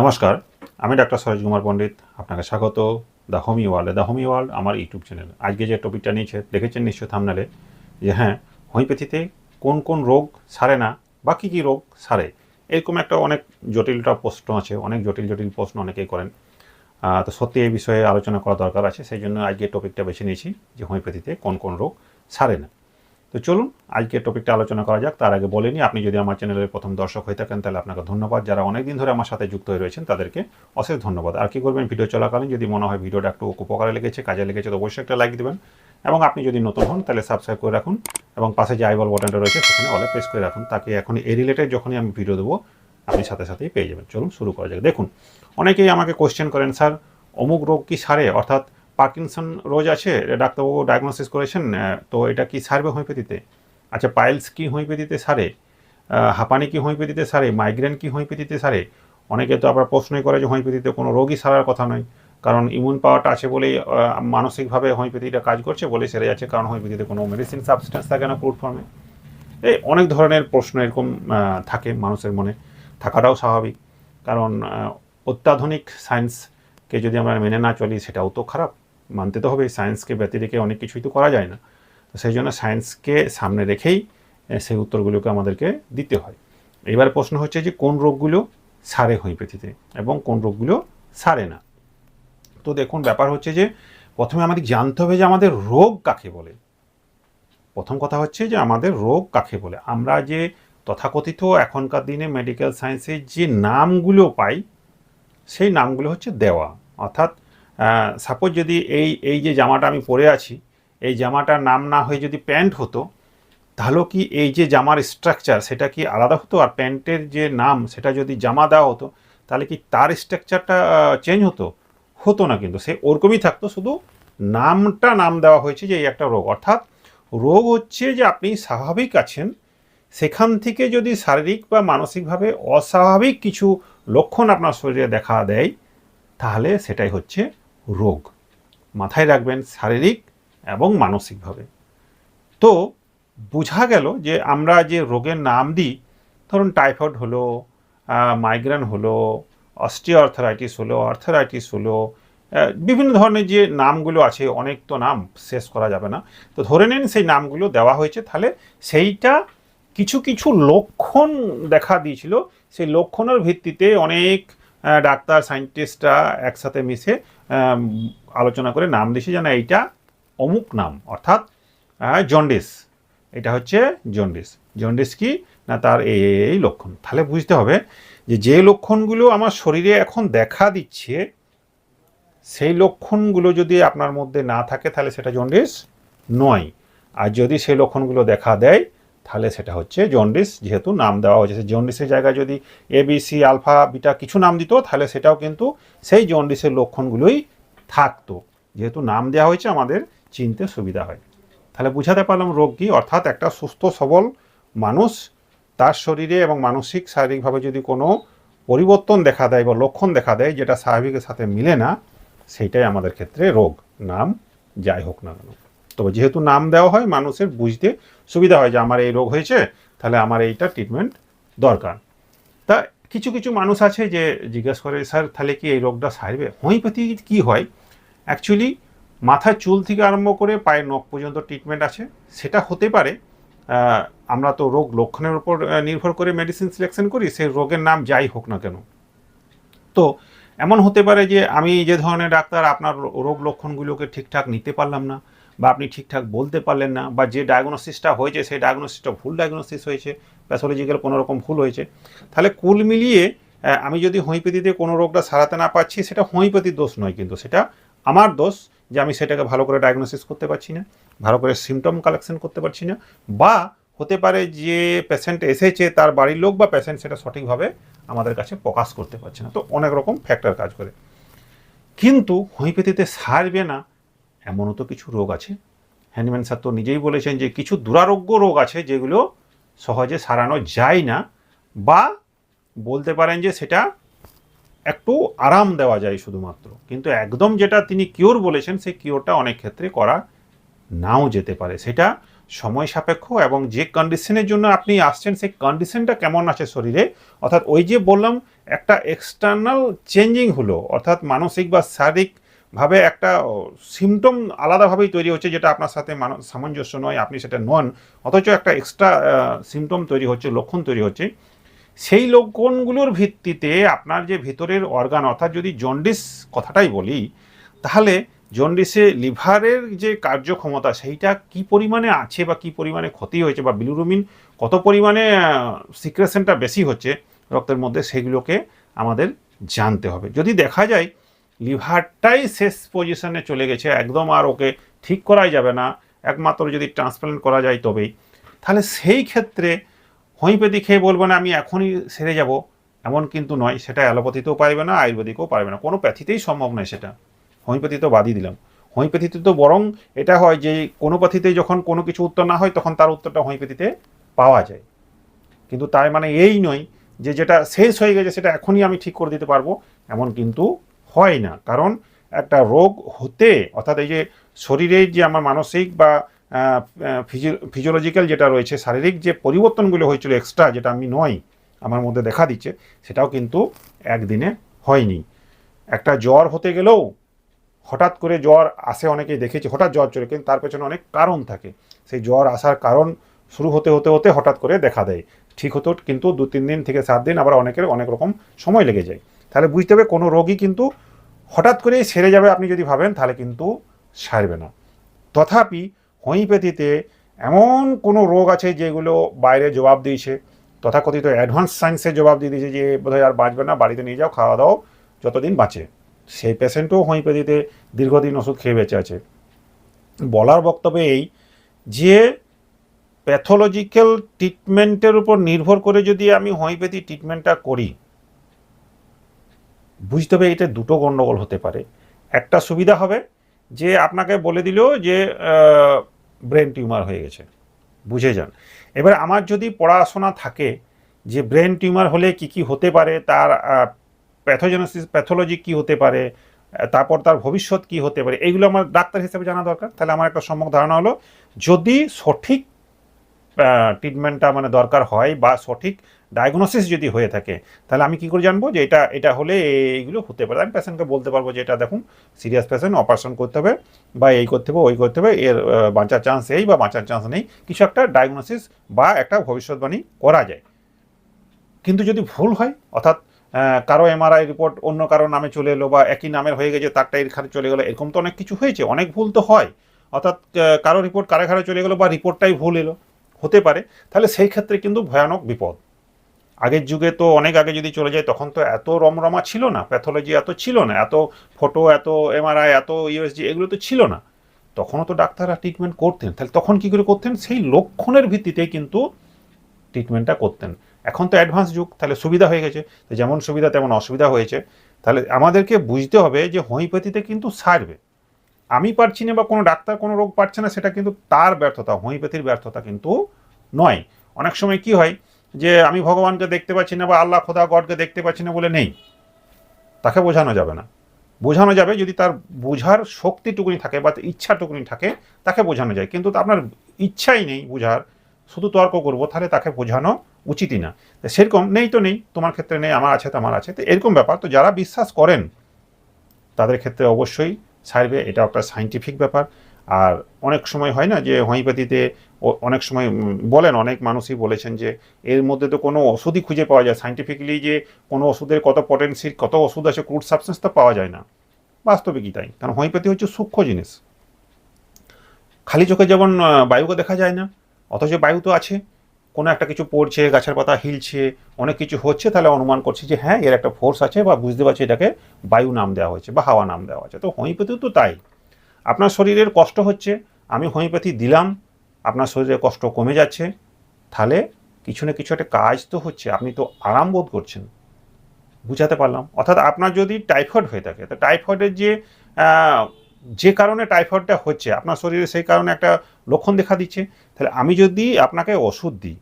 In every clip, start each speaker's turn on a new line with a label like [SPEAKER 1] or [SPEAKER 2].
[SPEAKER 1] নমস্কার, আমি ডাক্তার সরোজ কুমার পণ্ডিত, আপনাকে স্বাগত, the homie world. The homie world আমার ইউটিউব চ্যানেল। আজকে যে টপিকটা নিয়েছে, দেখেছেন নিশ্চয় থামনালে? যে হ্যাঁ হোমিওপ্যাথিতে কোন কোন রোগ সারে না বা কী কী রোগ সারে? এরকম একটা অনেক জটিলটা প্রশ্ন আছে, অনেক জটিল জটিল প্রশ্ন অনেকেই করেন। তো সত্যি এই বিষয়ে আলোচনা করা দরকার আছে, সেই জন্য আজকে টপিকটা বেছে নিয়েছি যে হোমিওপ্যাথিতে কোন কোন রোগ সারে না। তো চলুন আজকে টপিকটা আলোচনা করা যাক। তার আগে বলেনি আপনি যদি আমার চ্যানেলের প্রথম দর্শক হয়ে থাকেন, তাহলে আপনাকে ধন্যবাদ। যারা অনেক দিন ধরে আমার সাথে যুক্ত হয়ে রয়েছেন, তাদেরকে অশেষ ধন্যবাদ। আর কি করবেন? ভিডিও চলাকালীন যদি মনে হয় ভিডিওটা একটু উপকারে লেগেছে, কাজে লেগেছে, তো অবশ্যই একটা লাইক দেবেন। এবং আপনি যদি নতুন হন, তাহলে সাবস্ক্রাইব করে রাখুন। এবং পাশে যে আইবল বাটনটা রয়েছে, সেখানে অলে প্রেস করে রাখুন। তাকে এখন এই রিলেটেড যখনই আমি ভিডিও দেবো, আপনি সাথে সাথেই পেয়ে যাবেন। চলুন, শুরু করা যাক। দেখুন, অনেকেই আমাকে কোশ্চেন করেন, স্যার, অমুক রোগ কি সারে? অর্থাৎ পার্কিনসন রোজ আছে? ডাক্তারবাবু ডায়াগনোসিস করেছেন তো এটা কি সারবে হোমিওপ্যাথিতে? আচ্ছা পাইলস কি হোমিওপ্যাথিতে সারে? হাঁপানি কি হোমিওপ্যাথিতে সারে? মাইগ্রেন কি হোমিওপ্যাথিতে সারে? অনেকে তো আবার প্রশ্নই করে যে হোমিওপ্যাথিতে কোনো রোগই সারার কথা নয়, কারণ ইমিউন পাওয়ারটা আছে বলেই মানসিকভাবে হোমিওপ্যাথিটা কাজ করছে বলে সেরে যাচ্ছে, কারণ হোমিওপ্যাথিতে কোনো মেডিসিন সাবস্টেন্স থাকে না ক্রুড ফর্মে এই অনেক ধরনের প্রশ্ন এরকম থাকে মানুষের মনে। থাকাটাও স্বাভাবিক, কারণ অত্যাধুনিক সায়েন্সকে যদি আমরা মেনে না চলি, সেটাও তো খারাপ। মানতে তো হবে সায়েন্সকে ব্যতি রেখে অনেক কিছুই তো করা যায় না। তো সেই জন্য সায়েন্সকে সামনে রেখেই সেই উত্তরগুলোকে আমাদেরকে দিতে হয়। এবার প্রশ্ন হচ্ছে যে, কোন রোগগুলো সারে হোমিওপ্যাথিতে এবং কোন রোগগুলো সারে না? তো দেখুন, ব্যাপার হচ্ছে যে, প্রথমে আমাদের জানতে হবে যে আমাদের রোগ কাকে বলে। প্রথম কথা হচ্ছে যে, আমাদের রোগ কাকে বলে? আমরা যে তথাকথিত এখনকার দিনে মেডিকেল সায়েন্সের যে নামগুলো পাই, সেই নামগুলো হচ্ছে দেওয়া। অর্থাৎ সাপোজ যদি এই এই যে জামাটা আমি পরে আছি, এই জামাটার নাম না হয়ে যদি প্যান্ট হতো, তাহলেও কি এই যে জামার স্ট্রাকচার সেটা কি আলাদা হতো? আর প্যান্টের যে নাম সেটা যদি জামা দেওয়া হতো, তাহলে কি তার স্ট্রাকচারটা চেঞ্জ হতো? হতো না কিন্তু, সে ওরকমই থাকতো, শুধু নামটা নাম দেওয়া হয়েছে যে এই একটা রোগ। অর্থাৎ রোগ হচ্ছে যে আপনি স্বাভাবিক আছেন, সেখান থেকে যদি শারীরিক বা মানসিকভাবে অস্বাভাবিক কিছু লক্ষণ আপনার শরীরে দেখা দেয়, তাহলে সেটাই হচ্ছে রোগ। মাথায় রাখবেন শারীরিক এবং মানসিকভাবে। তো বোঝা গেল যে আমরা যে রোগের নাম দিই, ধরুন টাইফয়েড হলো মাইগ্রেন হলো, অস্টিওআর্থারাইটিস হলো, আর্থারাইটিস হলো বিভিন্ন ধরনের যে নামগুলো আছে, অনেক তো নাম শেষ করা যাবে না। তো ধরে নিন সেই নামগুলো দেওয়া হয়েছে, তাহলে সেইটা কিছু কিছু লক্ষণ দেখা দিয়েছিল। সেই লক্ষণের ভিত্তিতে অনেক ডাক্তার, সায়েন্টিস্টরা একসাথে মিশে আলোচনা করে নাম দিয়েছে যেন এইটা অমুক নাম, অর্থাৎ জন্ডিস। এটা হচ্ছে জন্ডিস। জন্ডিস কি? না, তার এই এই লক্ষণ। তাহলে বুঝতে হবে যে যে লক্ষণগুলো আমার শরীরে এখন দেখা দিচ্ছে, সেই লক্ষণগুলো যদি আপনার মধ্যে না থাকে, তাহলে সেটা জন্ডিস নয়। আর যদি সেই লক্ষণগুলো দেখা দেয় তাহলে সেটা হচ্ছে জন্ডিস যেহেতু নাম দেওয়া হয়েছে। জন্ডিসের জায়গায় যদি এবিসি আলফা বিটা কিছু নাম দিত, তাহলে সেটাও কিন্তু সেই জন্ডিসের লক্ষণগুলোই থাকতো। যেহেতু নাম দেওয়া হয়েছে, আমাদের চিনতে সুবিধা হয়। তাহলে বুঝাতে পারলাম রোগ কী, অর্থাৎ একটা সুস্থ, সবল মানুষ তার শরীরে এবং মানসিক, শারীরিকভাবে যদি কোনো পরিবর্তন দেখা দেয় বা লক্ষণ দেখা দেয় যেটা স্বাভাবিকের সাথে মিলে না, সেইটাই আমাদের ক্ষেত্রে রোগ। নাম যাই হোক না কেন। তবে যেহেতু নাম দেওয়া হয়, মানুষের বুঝতে সুবিধা হয় যে আমার এই রোগ হয়েছে, তাহলে আমার এইটা ট্রিটমেন্ট দরকার। তা কিছু কিছু মানুষ আছে যে জিজ্ঞেস করে, স্যার, তাহলে কি এই রোগটা সারবে? হোমিওপ্যাথি কি হয়? অ্যাকচুয়ালি মাথার চুল থেকে আরম্ভ করে পায়ের নখ পর্যন্ত ট্রিটমেন্ট আছে। সেটা হতে পারে আমরা তো রোগ লক্ষণের উপর নির্ভর করে মেডিসিন সিলেকশন করি, সেই রোগের নাম যাই হোক না কেন। তো এমন হতে পারে যে আমি যে ধরনের ডাক্তার, আপনার রোগ লক্ষণগুলোকে ঠিকঠাক নিতে পারলাম না। বা আপনি ঠিকঠাক বলতে পারলেন না বা যে ডায়াগনোসিসটা হয়েছে, সেই ডায়াগনোসিসটা ভুল ডায়াগনোসিস হয়েছে প্যাথোলজিক্যাল কোনো রকম ভুল হয়েছে, তাহলে কুল মিলিয়ে আমি যদি হোমিওপ্যাথিতে কোনো রোগটা সারাতে না পারছি, সেটা হোমিওপ্যাথির দোষ নয় কিন্তু, সেটা আমার দোষ যে আমি সেটাকে ভালো করে ডায়াগনোসিস করতে পারছি না, ভালো করে সিমটম কালেকশন করতে পারছি না, বা হতে পারে যে পেশেন্ট এসেছে, তার বাড়ির লোক বা পেশেন্ট সেটা সঠিকভাবে আমাদের কাছে প্রকাশ করতে পারছে না। তো অনেক রকম ফ্যাক্টর কাজ করে। কিন্তু হোমিওপ্যাথিতে সারবে না এমনও তো কিছু রোগ আছে। হ্যান্ডম্যান স্যার তো নিজেই বলেছেন যে কিছু দুরারোগ্য রোগ আছে যেগুলো সহজে সারানো যায় না বা বলতে পারেন যে সেটা একটু আরাম দেওয়া যায় শুধুমাত্র। কিন্তু একদম যেটা তিনি কিওর বলেছেন, সেই কিওরটা অনেক ক্ষেত্রে করা নাও যেতে পারে। সেটা সময় সাপেক্ষ এবং যে কন্ডিশনের জন্য আপনি আসছেন, সেই কন্ডিশনটা কেমন আছে শরীরে? অর্থাৎ ওই যে বললাম, একটা এক্সটার্নাল চেঞ্জিং হলো, অর্থাৎ মানসিক বা শারীরিকভাবে একটা সিমটম আলাদাভাবেই তৈরি হচ্ছে যেটা আপনার সাথে সামঞ্জস্য নয়, আপনি সেটা নন। অথচ একটা এক্সট্রা সিমটম তৈরি হচ্ছে, লক্ষণ তৈরি হচ্ছে। সেই লক্ষণগুলোর ভিত্তিতে আপনার যে ভিতরের অর্গান অর্থাৎ যদি জন্ডিস কথাটাই বলি, তাহলে জন্ডিসে লিভারের যে কার্যক্ষমতা, সেইটা কি পরিমাণে আছে বা কি পরিমাণে ক্ষতি হয়েছে বা বিলুরুমিন কত পরিমাণে সিক্রেশনটা বেশি হচ্ছে, রক্তের মধ্যে, সেগুলোকে আমাদের জানতে হবে। যদি দেখা যায় লিভারটাই শেষ পজিশনে চলে গেছে, একদম আর ওকে ঠিক করাই যাবে না, একমাত্র যদি ট্রান্সপ্লান্ট করা যায় তবেই। তাহলে সেই ক্ষেত্রে হোমিওপ্যাথি খেয়ে বলব না, আমি এখনই সেরে যাব, এমন কিন্তু নয়, সেটা অ্যালোপ্যাথিতেও পারবে না, আয়ুর্বেদিকও পারবে না, কোনো প্যাথিতেই সম্ভব নয় সেটা। হোমিওপ্যাথি তো বাদই দিলাম। হোমিওপ্যাথিতে তো বরং এটা হয় যে কোনো প্যাথিতে যখন কোনো কিছু উত্তর না হয়, তখন তার উত্তরটা হোমিওপ্যাথিতে পাওয়া যায়। কিন্তু তার মানে এই নয় যে যেটা শেষ হয়ে গেছে, সেটা এখনই আমি ঠিক করে দিতে পারব, এমন কিন্তু হয় না। কারণ একটা রোগ হতে, অর্থাৎ এই যে শরীরের যে আমার মানসিক বা ফিজিওলজিক্যাল যেটা রয়েছে, শারীরিক যে পরিবর্তনগুলো হয়েছিল এক্সট্রা যেটা আমি নয়, আমার মধ্যে দেখা দিচ্ছে, সেটাও কিন্তু একদিনে হয়নি। একটা জ্বর হতে গেলেও হঠাৎ করে জ্বর আসে, অনেকেই দেখেছি, হঠাৎ জ্বর চলে, কিন্তু তার পেছনে অনেক কারণ থাকে। সেই জ্বর আসার কারণ শুরু হতে হতে হতে হঠাৎ করে দেখা দেয়। ঠিক হতো কিন্তু দু তিন দিন থেকে সাত দিন আবার অনেকের অনেক রকম সময় লেগে যায়। তাহলে বুঝতে হবে কোনো রোগী কিন্তু হঠাৎ করেই সেরে যাবে আপনি যদি ভাবেন, তাহলে কিন্তু সারবে না। তথাপি হোমিওপ্যাথিতে এমন কোনো রোগ আছে যেগুলো বাইরে জবাব দিয়েছে, তথাকথিত অ্যাডভান্স সায়েন্সে জবাব দিয়ে দিয়েছে যে বোধহয় আর বাঁচবে না, বাড়িতে নিয়ে যাও, খাওয়া দাও, যতদিন বাঁচে। সেই পেশেন্টও হোমিওপ্যাথিতে দীর্ঘদিন ওষুধ খেয়ে বেঁচে আছে। বলার বক্তব্য এই যে প্যাথোলজিক্যাল ট্রিটমেন্টের উপর নির্ভর করে যদি আমি হোমিওপ্যাথি ট্রিটমেন্টটা করি বুঝতে হবে এটা দুটো গণ্ডগোল হতে পারে। একটা সুবিধা হবে যে আপনাকে বলে দিল যে ব্রেন টিউমার হয়ে গেছে। বুঝে যান। এবার আমার যদি পড়াশোনা থাকে যে ব্রেন টিউমার হলে কি কি হতে পারে, তার প্যাথোজেনোসিস প্যাথোলজি কি হতে পারে তারপর তার ভবিষ্যৎ কি হতে পারে এইগুলো আমার ডাক্তার হিসেবে জানা দরকার। তাহলে আমার একটা সম্যক ধারণা হলো, যদি সঠিক ট্রিটমেন্টটা মানে দরকার হয় বা সঠিক ডায়াগনোসিস যদি হয়ে থাকে, তাহলে আমি কি করে জানব যে এটা এটা হলে এইগুলো হতে পারে? আমি পেশেন্টকে বলতে পারব যে এটা দেখুন সিরিয়াস পেশেন্ট অপারেশন করতে হবে বা এই করতে হবে, ওই করতে হবে, এর বাঁচার চান্স এই বা বাঁচার চান্স নেই। কিছু একটা ডায়াগনোসিস বা একটা ভবিষ্যৎবাণী করা যায়। কিন্তু যদি ভুল হয়, অর্থাৎ কারও এমআরআই রিপোর্ট অন্য কারও নামে চলে এলো বা একই নামের হয়ে গেছে, তারটা এখানে চলে গেলো, এরকম তো অনেক কিছু হয়েছে, অনেক ভুল তো হয়। অর্থাৎ কারও রিপোর্ট কারে ঘরে চলে গেলো বা রিপোর্টটাই ভুল এলো। হতে পারে, তাহলে সেই ক্ষেত্রে কিন্তু ভয়ানক বিপদ। আগের যুগে তো অনেক আগে যদি চলে যায়, তখন তো এত রমরমা ছিল না প্যাথোলজি এত ছিল না, এত ফটো এত এমআরআই এত ইউএসজি এগুলো তো ছিল না। তখনও তো ডাক্তাররা ট্রিটমেন্ট করতেন। তাহলে তখন কী করে করতেন? সেই লক্ষণের ভিত্তিতেই কিন্তু ট্রিটমেন্টটা করতেন। এখন তো অ্যাডভান্স যুগ, তাহলে সুবিধা হয়ে গেছে। যেমন সুবিধা, তেমন অসুবিধা হয়েছে। তাহলে আমাদেরকে বুঝতে হবে যে হোমিওপ্যাথিতে কিন্তু সারবে। আমি পারছি না বা কোনো ডাক্তার কোনো রোগ পারছে না, সেটা কিন্তু তার ব্যর্থতা, হোমিওপ্যাথির ব্যর্থতা কিন্তু নয়। অনেক সময় কি হয় যে, আমি ভগবানকে দেখতে পাচ্ছি না বা আল্লাহ, খোদা, গডকে দেখতে পাচ্ছি না বলে নেই। তাকে বোঝানো যাবে না। বোঝানো যাবে যদি তার বোঝার শক্তিটুকুনি থাকে বা ইচ্ছাটুকুনি থাকে, তাকে বোঝানো যায়। কিন্তু আপনার ইচ্ছাই নেই বোঝার, শুধু তর্ক করব, তাহলে তাকে বোঝানো উচিতই না। সেরকম নেই তো নেই, তোমার ক্ষেত্রে নেই, আমার আছে তো আমার আছে। তো এরকম ব্যাপার। তো যারা বিশ্বাস করেন, তাদের ক্ষেত্রে অবশ্যই সারবে এটা একটা সাইন্টিফিক ব্যাপার। আর অনেক সময় হয় না যে হোমিওপ্যাথিতে অনেক সময় বলেন, অনেক মানুষই বলেছেন যে এর মধ্যে তো কোনো ওষুধই খুঁজে পাওয়া যায়। সাইন্টিফিকলি যে কোনো ওষুধের কত পটেন্সির কত ওষুধ আছে ক্রুড সাবস্টেন্স তো পাওয়া যায় না। বাস্তবিকই তাই। কারণ হোমিওপ্যাথি হচ্ছে সূক্ষ্ম জিনিস। খালি চোখে যেমন বায়ুকে দেখা যায় না, অথচ বায়ু তো আছে। কোনো একটা কিছু পড়ছে, গাছের পাতা হিলছে, অনেক কিছু হচ্ছে, তাহলে অনুমান করছি যে হ্যাঁ এর একটা ফোর্স আছে বা বুঝতে পারছি এটাকে বায়ু নাম দেওয়া হয়েছে বা হাওয়া নাম দেওয়া হয়েছে। তো হোমিওপ্যাথিও তো তাই। আপনার শরীরের কষ্ট হচ্ছে, আমি হোমিওপ্যাথি দিলাম, আপনার শরীরের কষ্ট কমে যাচ্ছে, তাহলে কিছু না কিছু একটা কাজ তো হচ্ছে, আপনি তো আরাম বোধ করছেন। বুঝাতে পারলাম। অর্থাৎ আপনার যদি টাইফয়েড হয়ে থাকে, তো টাইফয়েডের যে যে কারণে টাইফয়েডটা হচ্ছে, আপনার শরীরে সেই কারণে একটা লক্ষণ দেখা দিচ্ছে, তাহলে আমি যদি আপনাকে ওষুধ দিই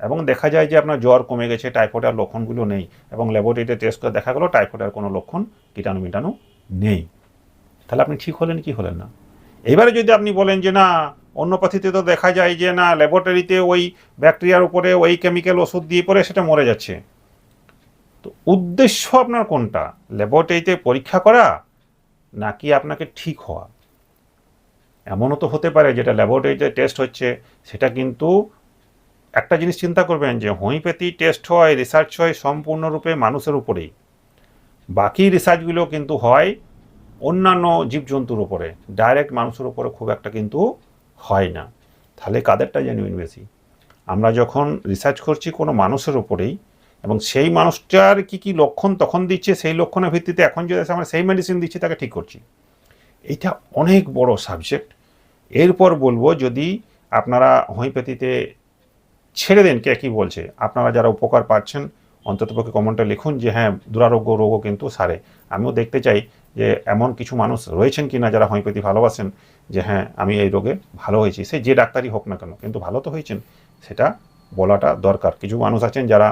[SPEAKER 1] এবং দেখা যায় যে আপনার জ্বর কমে গেছে টাইফয়েডের লক্ষণগুলো নেই এবং ল্যাবরেটরিতে টেস্ট করে দেখা গেলো টাইফয়েডের কোনো লক্ষণ কীটাণু মিটাণু নেই। তাহলে আপনি ঠিক হলেন কি হলেন না? এবারে যদি আপনি বলেন যে না, অন্যপাথিতে তো দেখা যায় যে না, ল্যাবরেটরিতে ওই ব্যাকটেরিয়ার উপরে ওই কেমিক্যাল ওষুধ দিয়ে পরে সেটা মরে যাচ্ছে। তো উদ্দেশ্য আপনার কোনটা? ল্যাবরেটরিতে পরীক্ষা করা নাকি আপনাকে ঠিক হওয়া? এমনও তো হতে পারে যেটা ল্যাবরেটরিতে টেস্ট হচ্ছে, সেটা কিন্তু একটা জিনিস চিন্তা করবেন যে হোমিওপ্যাথি টেস্ট হয় রিসার্চ হয় সম্পূর্ণরূপে মানুষের উপরেই। বাকি রিসার্চগুলো কিন্তু হয় অন্যান্য জীবজন্তুর উপরে। ডাইরেক্ট মানুষের উপরে খুব একটা কিন্তু হয় না। তাহলে কাদেরটা জেনুইন বেশি? আমরা যখন রিসার্চ করছি কোনো মানুষের উপরেই এবং সেই মানুষটার কি কি লক্ষণ তখন দিচ্ছে, সেই লক্ষণের ভিত্তিতে এখন যদি আমরা সেই মেডিসিন দিচ্ছি, তাকে ঠিক করছি। এইটা অনেক বড় সাবজেক্ট এরপর বলব, যদি আপনারা হোমিওপ্যাথিতে ছেড়ে দেন, কে কী বলছে? আপনারা যারা উপকার পাচ্ছেন, অন্ততপক্ষে কমেন্টে লিখুন যে হ্যাঁ দুরারোগ্য রোগও কিন্তু সারে। আমিও দেখতে চাই যে, এমন কিছু মানুষ রয়েছেন কি না যারা হোমিওপ্যাথি ভালোবাসেন, যে হ্যাঁ আমি এই রোগে ভালো হয়েছি। সে যে ডাক্তারই হোক না কেন, কিন্তু ভালো তো হয়েছেন, সেটা বলাটা দরকার। কিছু মানুষ আছেন যারা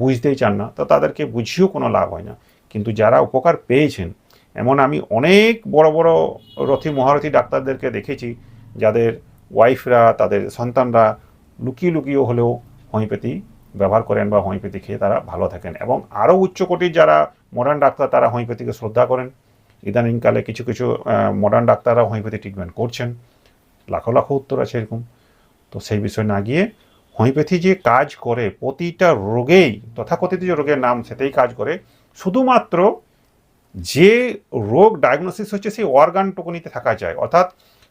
[SPEAKER 1] বুঝতেই চান না, তো তাদেরকে বুঝিয়েও কোনো লাভ হয় না। কিন্তু যারা উপকার পেয়েছেন, এমন আমি অনেক বড় বড় রথী, মহারথী ডাক্তারদেরকে দেখেছি, যাদের ওয়াইফরা, তাদের সন্তানরা লুকিয়ে লুকিয়েও হলেও হোমিওপ্যাথি ব্যবহার করেন বা হোমিওপ্যাথি খেয়ে তারা ভালো থাকেন। এবং আরও উচ্চকোটির যারা মডার্ন ডাক্তার, তারা হোমিওপ্যাথিকে শ্রদ্ধা করেন। ইদানিংকালে কিছু কিছু মডার্ন ডাক্তাররা হোমিওপ্যাথি ট্রিটমেন্ট করছেন। লাখো লাখো উত্তর আছে এরকম। তো সেই বিষয় না গিয়ে হোমিওপ্যাথি যে কাজ করে প্রতিটা রোগেই, তথাকথিত যে রোগের নাম সেটাই কাজ করে, শুধুমাত্র যে রোগ ডায়াগনোসিস হচ্ছে সেই অর্গানটুকুনিতে থাকা যায়। অর্থাৎ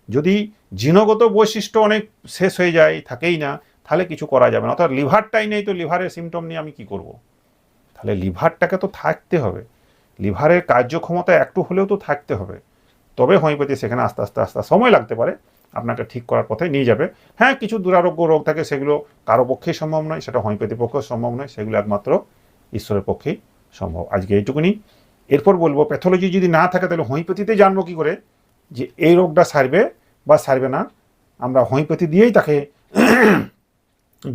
[SPEAKER 1] যদি জিনগত বৈশিষ্ট্য অনেক শেষ হয়ে যায়, থাকেই না, তাহলে কিছু করা যাবে না। অর্থাৎ লিভারটাই নেই তো লিভারের সিমটম নিয়ে আমি কি করব? তাহলে লিভারটাকে তো থাকতে হবে। লিভারের কার্যক্ষমতা একটু হলেও তো থাকতে হবে। তবে হোমিওপ্যাথি সেখানে আস্তে আস্তে আস্তে সময় লাগতে পারে। আপনাকে ঠিক করার পথে নিয়ে যাবে। হ্যাঁ কিছু দুরারোগ্য রোগ থাকে, সেগুলো কারও পক্ষেই সম্ভব নয়, সেটা হোমিওপ্যাথির পক্ষেও সম্ভব নয়, সেগুলো একমাত্র ঈশ্বরের পক্ষেই সম্ভব। আজকে এইটুকুনি। এরপর বলব প্যাথোলজি যদি না থাকে, তাহলে হোমিওপ্যাথিতে জানব কী করে? যে এই রোগটা সারবে বা সারবে না, আমরা হোমিওপ্যাথি দিয়েই তাকে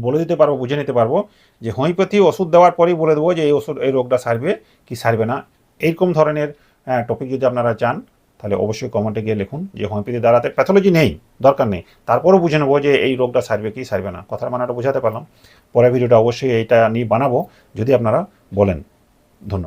[SPEAKER 1] বলে দিতে পারব, বুঝে নিতে পারব যে হোমিওপ্যাথি ওষুধ দেওয়ার পরেই বলে দেবো যে এই ওষুধ, এই রোগটা সারবে কি সারবে না। এইরকম ধরনের টপিক যদি আপনারা চান তাহলে অবশ্যই কমেন্টে গিয়ে লিখুন যে হোমিওপ্যাথি দ্বারাতে প্যাথোলজি নেই, দরকার নেই। তারপরও বুঝে নেব যে, এই রোগটা সারবে কি সারবে না। কথার মানাটা বোঝাতে পারলাম। পরের ভিডিওটা অবশ্যই এইটা নিয়ে বানাবো। যদি আপনারা বলেন, ধন্যবাদ।